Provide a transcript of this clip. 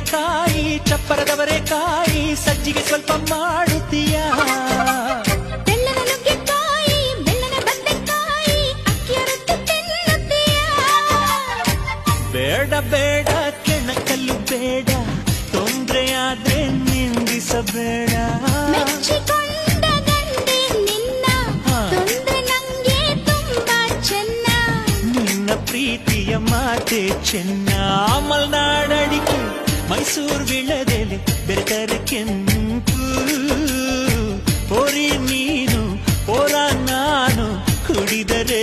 ಕಾಯಿ ಚಪ್ಪರದವರೇ ಕಾಯಿ ಸಜ್ಜಿಗೆ ಸ್ವಲ್ಪ ಮಾಡುತ್ತೀಯ ಬೇಡ ಬೇಡ ಕೆಣಕಲ್ಲು ಬೇಡ ತೊಂದ್ರೆಯಾದ್ರೆ ಆದ್ರೆ ನಿಂದಿಸಬೇಡ ಪ್ರೀತಿಯ ಮಾತೆ ಚೆನ್ನ ಮೈಸೂರು ಬೀಳದೆಲೆ ಬೆಳತರ ಕೆಂಪು. ಹೋರಿ ನೀನು ಹೋರ ನಾನು ಕುಡಿದರೆ